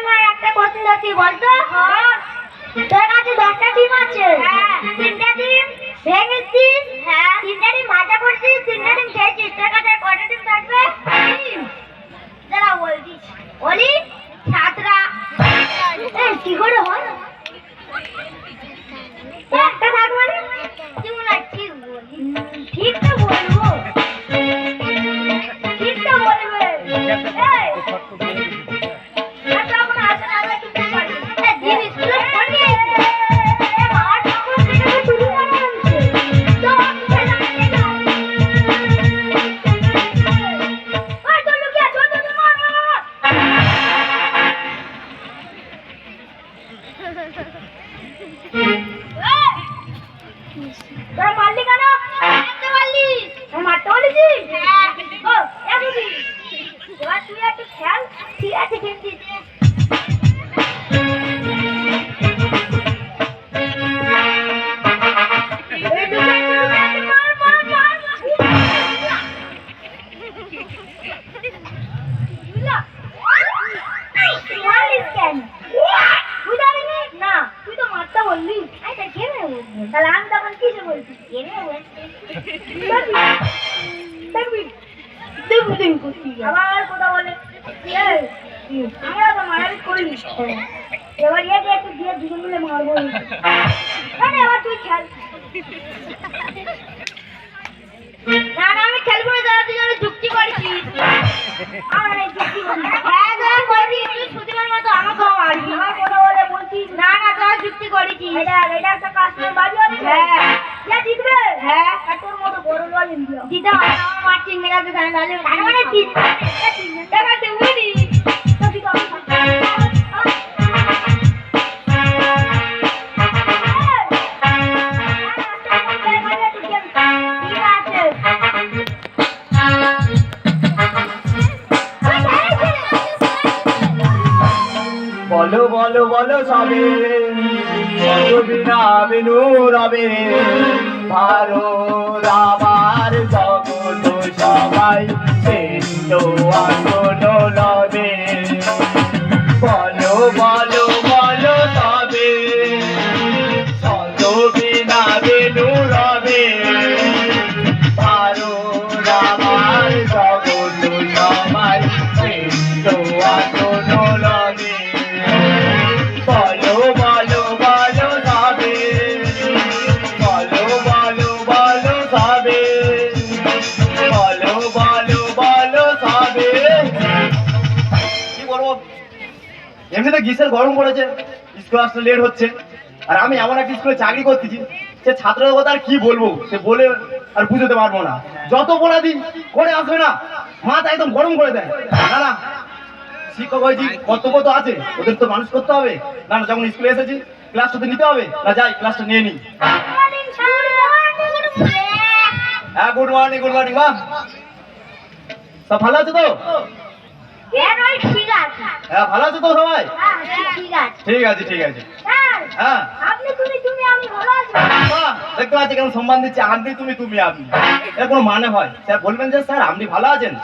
আমার একটা কোশ্চেন দিচ্ছি বলতো? তোর কাছে দশটা ডিম আছে। হ্যাঁ। তিনটা ডিম ভেঙেছিস হ্যাঁ। তিনটা ডিম ভাজা করছিস তিনটা ডিম খেয়েছিস। তোর কাছে কয়টা ডিম থাকবে? দাঁড়া বলছিস বলি সাতটা। কি করে হয়? একটা থাকবে না তুই ঠিক বলি ঠিক তো বলব। ঠিক তো বলবে। একটা কাশ্মীর বাজি হচ্ছে হ্যাঁ। কে জিতবে? হ্যাঁ। আর তোর মতো বড় বল ইন্ডিয়া না, আমার মার তিন মেগা তো জানে। তাহলে মানে তিন দেখা দেবো নি তো ঠিক বলো বলো বলো সবে। বিনা বিনু রবে। ভারত আমার জগত সবাই আসন গ্রীষ্মের গরম পড়েছে, স্কুল আসতে লেট হচ্ছে। আর আমি এমন একটা স্কুলে চাকরি করতেছি, সে ছাত্রদের কথা আর কি বলব, সে বলে আর বুঝতে পারব না। যত বলা দিন করে আসবে না। মাথা একদম গরম করে দেয়। না না। শিক্ষক হয়েছি কর্তব্য তো আছে, ওদের তো মানুষ করতে হবে। না না, যখন স্কুলে এসেছি ক্লাসটা তো নিতে হবে। না, যাই ক্লাসটা নিয়ে নিই হ্যাঁ গুড মর্নিং গুড মর্নিং মা সব ভালো আছে তো? হ্যাঁ ভালো আছে তো সবাই? হ্যাঁ, ঠিক আছে। ঠিক আছে হ্যাঁ। দেখতে পাচ্ছি কেন সম্মান দিচ্ছে। আপনি তুমি তুমি আপনি। কোনো মানে হয়? স্যার বলবেন যে স্যার আপনি ভালো আছেন?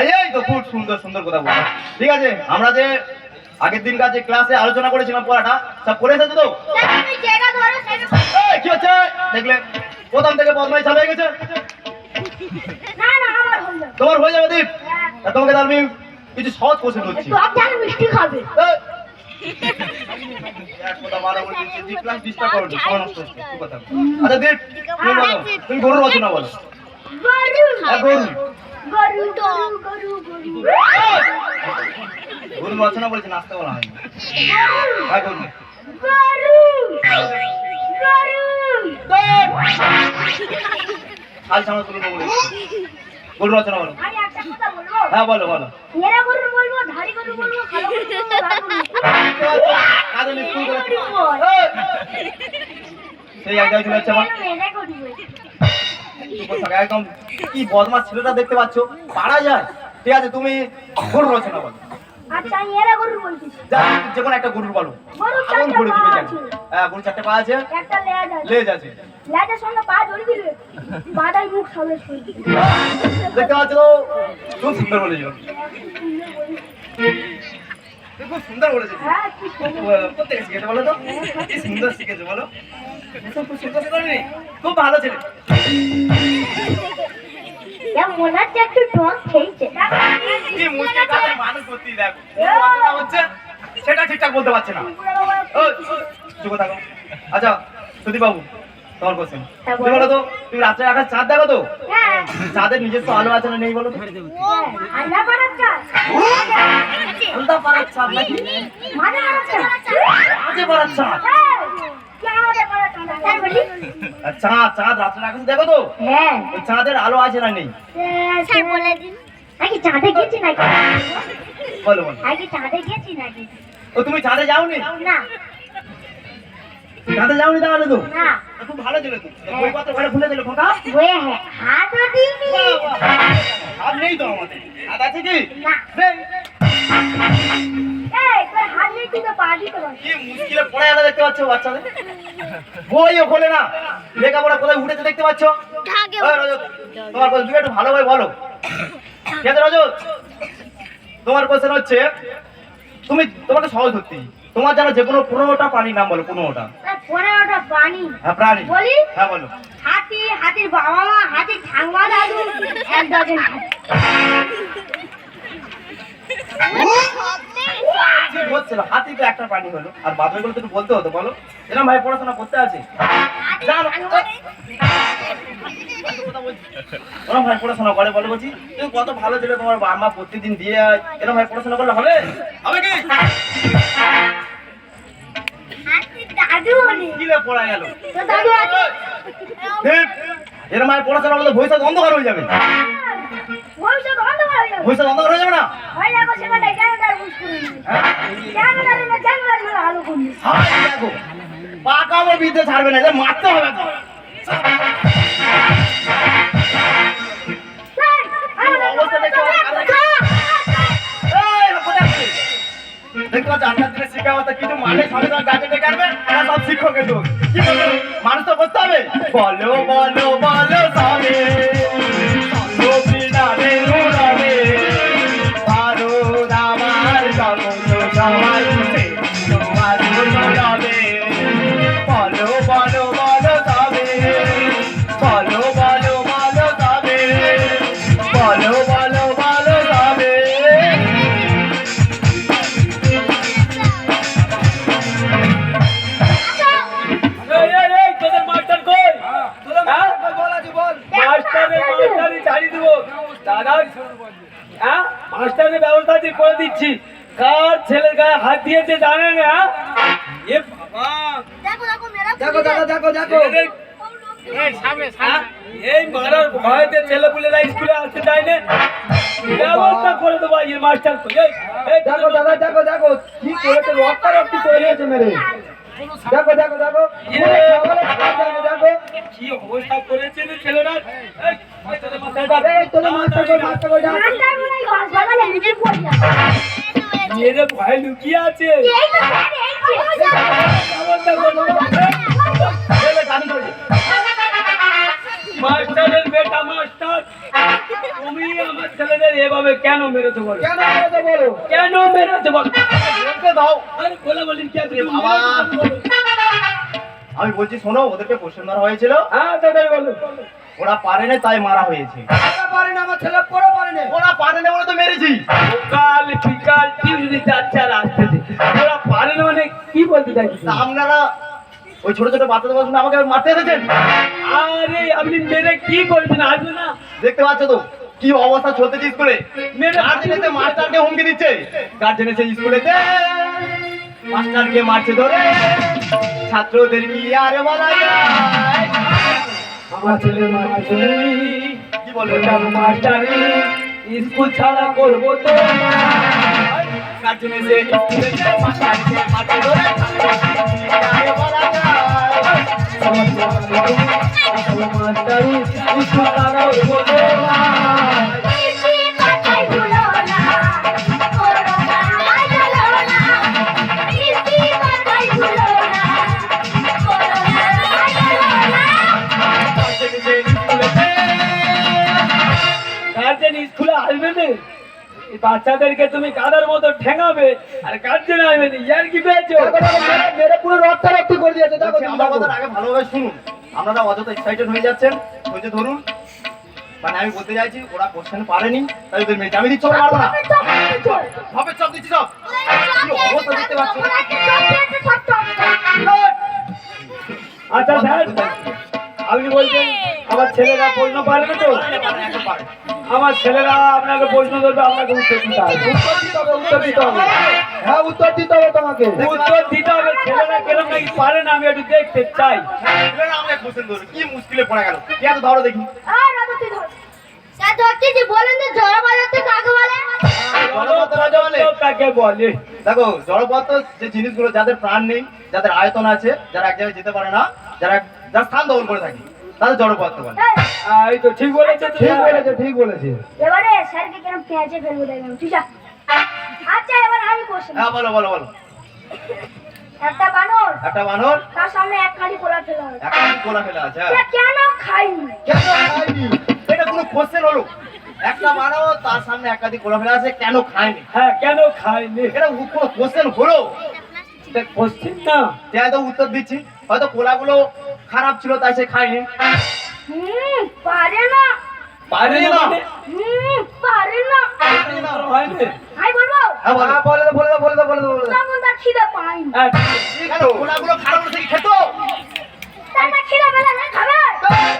এই তো খুব সুন্দর সুন্দর কথা বলছেন। ঠিক আছে আমরা যে আগের দিন কাছে ক্লাসে আলোচনা করেছিলাম পড়াটা সব করে এসেছ তো? কি হচ্ছে? দেখলে প্রথম থেকে বদমাই চালু হয়ে গেছে। তোমার হয়ে যাবে দীপ। তোমাকে তাহলে আমি কিছু সহজ কোশ্চেন করছি। মিষ্টি খাবে। কথা? আচ্ছা দীপ তুমি বলো গরু রচনা বলো। গরু হ্যাঁ, গরু। রচনা বলছে নাচতে বলা হয়নি। হ্যাঁ গরু। গরু। হাল সামনে তুলে নেব গরু রচনা বলো। আমি একটা কথা বলব? হ্যাঁ বলো বলো। বল। সেই এক জায়গায় চলে যাচ্ছে আমার। বল। একদম কি বদমাস ছেলেটা দেখতে পাচ্ছ? পারা যায়। ঠিক আছে তুমি গরু রচনা বলো। আচ্ছা আমি এরা গরু বলতেছি যা যে কোনো একটা গরুর বলো। গরু আগুন করে দিবে জানি হ্যাঁ গরু চারটে পা আছে। একটা লেজ আছে। লেজ আছে। লেজের সঙ্গে পা জড়ি দিলে বাদাই মুখ সবে শুই দেখতে পাচ্ছ? তো খুব সুন্দর বলেছ। খুব সুন্দর বলেছ। হ্যাঁ। বলো তো। কি সুন্দর শিখেছো বলো। খুব সুন্দর খুব ভালো ছেলে। এ মনে হচ্ছে একটু টক খেয়েছে কি মুশকিল কাজে মানুষ করতে দেখো হচ্ছে সেটা ঠিকঠাক বলতে পারছে না। ওই, চুপ থাকো। আচ্ছা সুদীপ বাবু তোমার কোশ্চেন হ্যাঁ, তুমি বলো তো তুমি রাত্রে আকাশ চাঁদ দেখো তো? হ্যাঁ। চাঁদের নিজস্ব আলো আছে না নেই বলো তো? আন্ডা আলাদা পাড়ার চাঁদ। নাকি? মাঝে আজে পাড়ার চাঁদ। তাই বলি আর চাঁদ চাঁদ রাত্রে আকাশে দেখো তো। হ্যাঁ। ওই চাঁদের আলো আছে না নেই? স্যার বলে দিন। আগে চাঁদে গেছি নাকি? বলো বলো। আগে চাঁদে গেছি নাকি? ও তুমি চাঁদে যাওনি? না। চাঁদে যাওনি তাহলে তো? না। খুব ভালো ছিল তো। বইপত্র ঘরে ভুলে দিল খোকা হ্যাঁ হাতও দিইনি। হাত নেই তো আমাদের। হাত আছে কি? না। বইও খোলে না লেখাপড়া কোথায় উঠেছে দেখতে পাচ্ছ? তোমার তুমি একটু ভালোভাবে বলো। ঠিক আছে রজত? তোমার কোশ্চেন হচ্ছে তুমি তোমাকে সহজ ধরতে তোমার জানো যে কোনো পনেরোটা প্রাণীর নাম বলো পনেরোটা। পনেরোটা প্রাণী। হ্যাঁ প্রাণী। বলি? হ্যাঁ বলো। হাতি হাতির বাবা মা হাতির ঠাকুমা দাদু এক ডজন হচ্ছিল হাতি তো একটা প্রাণী হলো আর বাদ বাকিগুলো তো বলতে হতো বলো। এরকম ভাই পড়াশোনা করতে আছে? ওরকম ভাই পড়াশোনা করে বলে বলছি। তুমি কত ভালো ছিল তোমার বাবা মা প্রত্যেকদিন দিয়ে আয়। এরকম ভাই পড়াশোনা করলে হবে? হবে কি? দাদু পড়া গেল? দাদু আছে মায়ের পড়াশোনা করলে ভবিষ্যৎ অন্ধকার হয়ে যাবে ভবিষ্যৎ অন্ধকার হয়ে যাবে অন্ধকার হয়ে যাবে না হয়ে। হ্যাঁ? দেখো পাকামো বিদ্যে ছাড়বে না মারতে হবে তো অবস্থা দেখতে দেখতে পাচ্ছ দিনে শিক্ষা ব্যবস্থা কিন্তু সব শিক্ষকের মানুষ তো করতে হবে, বলো বলো বলো সবে মাস্টারের করে দিচ্ছি। কার ছেলের গায়ে হাত দিয়েছে জানেন হ্যাঁ এ বাবা। দেখো দেখো দেখো দেখো দেখো দেখো। এই মারার ভয়তে ছেলেপুলেরা স্কুলে আসতে চায় না। ব্যবস্থা করে দেবো এই মাস্টার এই, এই, দেখো দাদা দেখো দেখো কি করেছে রক্তারক্তি তৈরি হয়েছে মেরে। দেখো দেখো দেখো। দেখো কি অবস্থা করেছে ছেলেরা? মাস্টার মাস্টার মনে হয় ঘর সকালে নিজে পড়ে যাবে মেয়েরে ভয় লুকিয়ে আছে। এই তো স্যার এই তো ব্যবস্থা করে দেবো। এই, ছেলে গান ধরেছে মাস্টারের বেটা মাস্টার তুমি আমার ছেলেদের এভাবে কেন মেরেছো বলো? কেন মেরেছে বলো? কেন মেরেছো বলো? বলতে দাও। আরে বলে বলিন কি আছে? বাবা। আমি বলছি শোনো ওদেরকে কোশ্চেন ধরা হয়েছিল। হ্যাঁ তাদের বলো। ওরা পারে না তাই মারা হয়েছে। ওরা পারে না আমার ছেলে পড়ে পারে না। ওরা পারে না বলে তো মেরেছি। সকাল বিকাল টিউশনি যাচ্ছে আর আসতেছে ওরা পারে না মানে কি বলতে তা আপনারা ওই ছোট ছোট বাচ্চাদের শুনে আমাকে মারতে এসেছেন? আরে আপনি মেরে কি করছেন আসবে না। দেখতে পাচ্ছ তো কি অবস্থা চলতেছে স্কুলে। মেরে গার্জেন মাস্টারকে হুমকি দিচ্ছে। গার্জেন এসে স্কুলেতে মাস্টারকে মারছে ধরে। ছাত্রদের নিয়ে আরে বলা যায় আমার ছেলে মাস্টারি স্কুল ছাড়া করব তো মাস্টারি স্কুল ছাড়া করব তো বাচ্চাদেরকে তুমি কাদার মতো ঠেঙাবে? আর গার্জেন আসবে না ইয়ার কি পেয়েছ? মেরে- পুরো রক্তারক্তি করে দিয়েছে দেখো বলছি, আমার। কথাটা আগে ভালোভাবে শুনুন। আপনারা অযথা এক্সাইটেড হয়ে যাচ্ছেন। ধৈর্য ধরুন মানে আমি বলতে চাইছি ওরা কোশ্চেন পারেনি তাই ওদের মেয়েকে আমি দিচ্ছি ওরা পারব না। আমি চপ চল হবে সব দিচ্ছি সব অবস্থা দেখতে পাচ্ছ আচ্ছা স্যার আপনি বলছেন আমার ছেলেরা প্রশ্ন পারবে তো? পারে। আমার ছেলেরা আপনাকে প্রশ্ন করবে আপনাকে উত্তর দিতে হবে। উত্তর দিতে হবে উত্তর দিতে হবে। হ্যাঁ উত্তর দিতে হবে তোমাকে। উত্তর দিতে হবে ছেলেরা কেরম নাকি পারে না আমি একটু দেখতে চাই। কোশ্চেন ধরো কি মুশকিলে পড়ে গেল? কি এত ধরো দেখি। স্যার ধরছি যে বলেন তো জড় কাকে বলে? কাকে বলে? দেখো জড়পদার্থ যে জিনিসগুলো যাদের প্রাণ নেই যাদের আয়তন আছে যারা এক জায়গায় যেতে পারে না যারা যার স্থান দখল করে থাকে তাদের জড়পদার্থ বলে। এই, তো ঠিক বলেছে ঠিক বলেছে ঠিক বলেছে। এবারে স্যারকে ফেলব ঠিক আছে আচ্ছা এবার আমি কোশ্চেন হ্যাঁ বলো বলো বলো। একটা বানর। একটা বানর? তার সামনে এক কালি কোলা ফেলা হয়। একটা কোলা ফেলে আছে। সে কেন খায়নি? কেন খায়নি? এটা কোনো কোশ্চেন হলো। একটা মানব তার সামনে একাধিক কোলা ফেলে আছে কেন খায়নি? হ্যাঁ কেন খায়নি? এটা কোনো কোশ্চেন হলো? কোশ্চিন না। তাই তো উত্তর দিচ্ছি। হয়তো কোলাগুলো খারাপ ছিল তাই সে খায়নি। পারে না। পারে না? পারে না। আমি বলব? হ্যাঁ বলো। হ্যাঁ বলে দাও বলে দাও বলে দাও বলে দাও তার খিদে পাইনি হ্যাঁ, কেন কোলাগুলো খারাপ খেত? তার না খিদে পেলে না খাবে?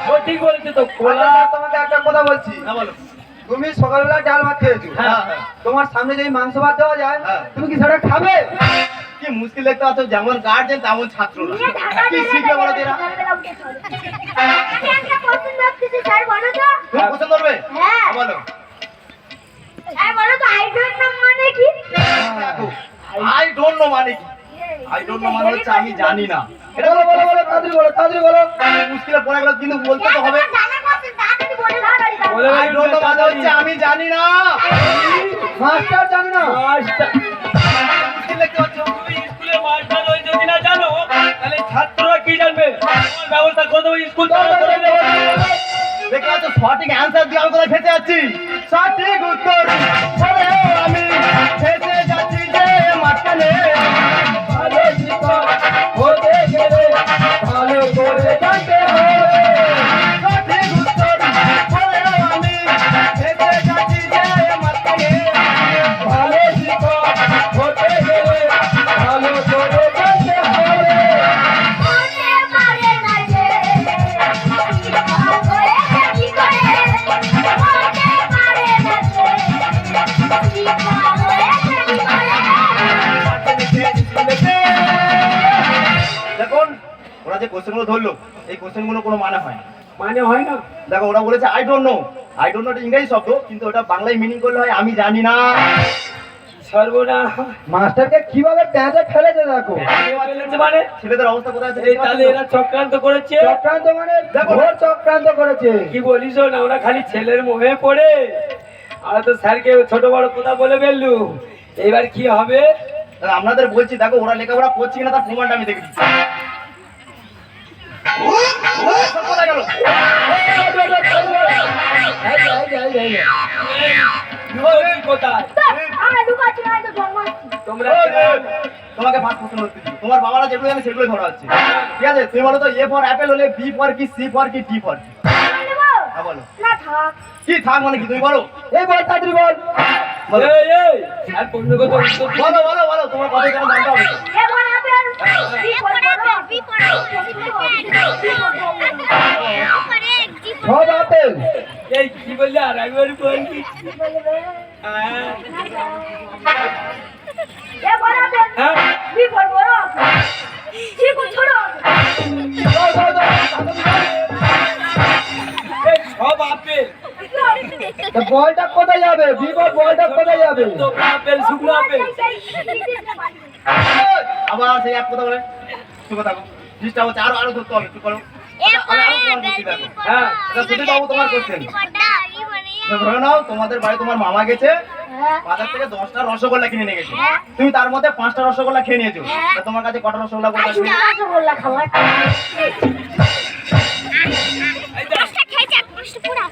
ও ঠিক বলেছে তো আচ্ছা, কোলা তোমাকে একটা কথা বলছি। হ্যাঁ বলো। তুমি সকালবেলা ডাল ভাত খেয়েছো। হ্যাঁ হ্যাঁ। তোমার সামনে যদি মাংস ভাত দেওয়া যায় হ্যাঁ। তুমি কি সেটা খাবে? কি মুশকিল দেখতে পাচ্ছ যেমন গার্জেন তেমন ছাত্র কি শিখবে বলো তেরা বলো মানে আই ডোন্ট নো মানে কি? আই ডোন্ট নো মানে হচ্ছে আমি জানি না। এটা বলো বলো বলো তাড়াতাড়ি বলো তাড়াতাড়ি বলো। মুশকিলে পড়ে গেল কিন্তু বলতে তো হবে। জানা কোশ্চেন তাড়াতাড়ি বলে তাড়াতাড়ি দাও। বলে আই ডোন্ট নো মানে হচ্ছে আমি জানি না। মাস্টার জানি না। মাস্টার ছাত্ররা কি জানবে ব্যবস্থা করে দেবো, স্কুল। দেখতে পাচ্ছ, সঠিক অ্যান্সার দিয়ে আমি কোথায় খেতে যাচ্ছি সঠিক উত্তর আমি কোনো মানে হয় না মানে হয় না দেখো ওরা বলেছে I don't know I don't know ইংরেজি শব্দ কিন্তু ওটা বাংলায় মিনিং করলে হয় আমি জানি না। সর্বনা মাস্টারকে কীভাবে প্যাঁচে ফেলেছে দেখো? মানে? ছেলেদের অবস্থা কোথায় আছে এই তাহলে এরা চক্রান্ত করেছে? চক্রান্ত মানে দেখো। ঘোর চক্রান্ত করেছে। কি বলিস না ওরা খালি ছেলের মোহে পড়ে। আর তো স্যারকে ছোট বড় কথা বলে ফেললু। এবার কি হবে? আপনাদের বলছি দেখো ওরা লেখাপড়া করছে কিনা তার প্রমাণটা আমি দেখে তোমাকে ফার্স্ট কোশ্চেন করতেছি তোমার বাবারা যেগুলো জানে সেগুলোই ধরা হচ্ছে ঠিক আছে তুমি বলো তো এ ফর অ্যাপেল হলে বি ফর কি সি ফর কি ডি ফর কি বলো না থাক কি থাক মানে কি তুমি বলো এই বল তাড়াতাড়ি বল বলো এই আর পূর্ণ কথা বলো বলো বলো তোমার কথা কেন জানতে হবে সব আপেল। এই কি বললি আর বল সব আপেল তা বলটা কোথায় যাবে? বি বল বলটা কোথায় যাবে? তো আপেল শুকনো আপেল আবার সেই এক কথা বলে। চুপ থাকো। ডিস্টার্ব হচ্ছে আরও আরও ধরতে হবে চুপ করো। আমি আরও তোমার বুদ্ধি দেবো হ্যাঁ সুধীর বাবু তোমার কোশ্চেন ধরে নাও তোমাদের বাড়ি তোমার মামা গেছে। বাজার থেকে দশটা রসগোল্লা কিনে নিয়ে গেছে। তুমি তার মধ্যে পাঁচটা রসগোল্লা খেয়ে নিয়েছো। তা তোমার কাছে কটা রসগোল্লা খাবার।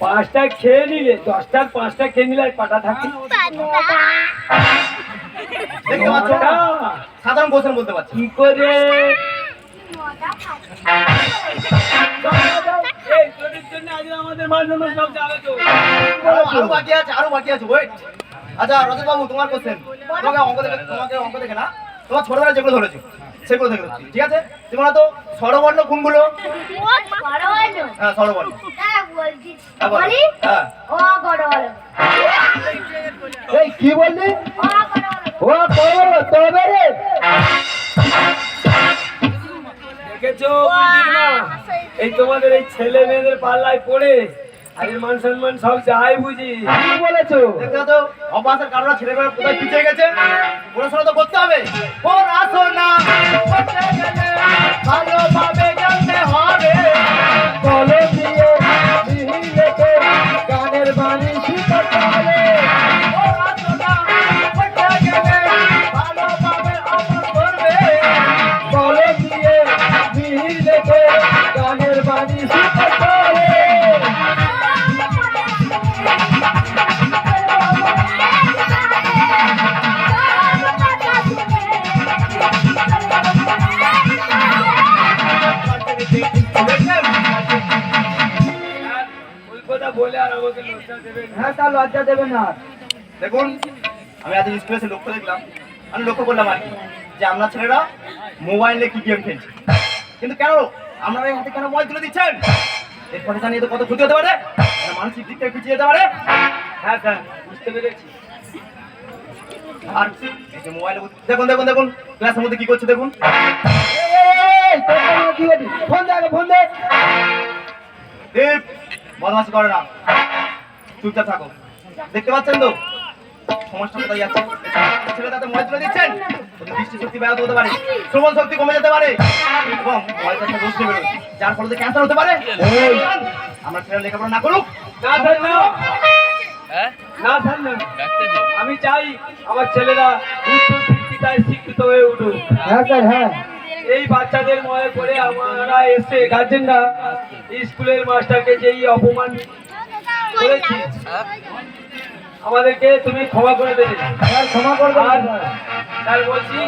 পাঁচটা খেয়ে নিলে দশটার পাঁচটা খেয়ে নিলে আর কটা থাকে দেখতে পাচ্ছ সাধারণ কোশ্চেন বলতে পারছি কি করে? এই তোদের জন্য আজ আমাদের সম্মান সব যাবে তো আরও বাকি আছে আরও বাকি আছে ওয়েট আচ্ছা রজত বাবু তোমার কোশ্চেন তোমাকে অঙ্ক দেখে তোমাকে অঙ্ক দেখে না? তোমার ছোটবেলায় যেগুলো ধরেছো সেগুলো দেখে ঠিক আছে? তুমি তো স্বরবর্ণ কোনগুলো? হ্যাঁ স্বরবর্ণ। হ্যাঁ, হ্যাঁ এই কি বললি? ও তবে রে দেখেছ? না এই তোমাদের এই ছেলে মেয়েদের পাল্লায় পড়ে আজের মান সম্মান সব যাই বুঝি। কি বলেছ? পাচ্ছ অভ্যাসের কারণে ছেলেমেয়েরা কোথায় পিছিয়ে গেছে? পড়াশোনা তো করতে হবে। পড়াশোনা করতে গেলে ভালোভাবে জানতে হবে। হ্যাঁ দেখুন আমি আজ স্কুলে এসে লক্ষ্য দেখলাম আমি লক্ষ্য করলাম আর যে আমরা ছেলেরা মোবাইলে কি গেম খেলছি কিন্তু কেন আপনারা এই হাতে কেন মোবাইল তুলে দিচ্ছেন এর ফলে জানিয়ে তো কত ক্ষতি হতে পারে মানসিক দিক থেকে পিছিয়ে যেতে পারে হ্যাঁ স্যার বুঝতে পেরেছি আর এই দেখুন দেখুন দেখুন ক্লাসের মধ্যে কি করছে দেখুন? ফোন দে ফোন দে দীপ করে না চুপচাপ থাকো। দেখতে পাচ্ছেন তো? সমস্যা কোথায় যাচ্ছে ছেলে তাতে মোবাইল তুলে দিচ্ছেন? দৃষ্টি শক্তি ব্যাহত হতে পারে। শ্রবণ শক্তি কমে যেতে পারে। এবং একটা রোশনি বেরোয় যার ফলে ক্যান্সার হতে পারে। আমরা ছেলে লেখাপড়া না করুক। না না আমি চাই আমার ছেলেরা উচ্চ শিক্ষিতায় শিক্ষিত হয়ে উঠুক। হ্যাঁ স্যার হ্যাঁ। এই বাচ্চাদের মনে করে আমরা এসে গার্জেনরা স্কুলের মাস্টারকে যেই অপমান করেছি। আমাদেরকে তুমি ক্ষমা করে দেবে। ক্ষমা করবে আর বলছি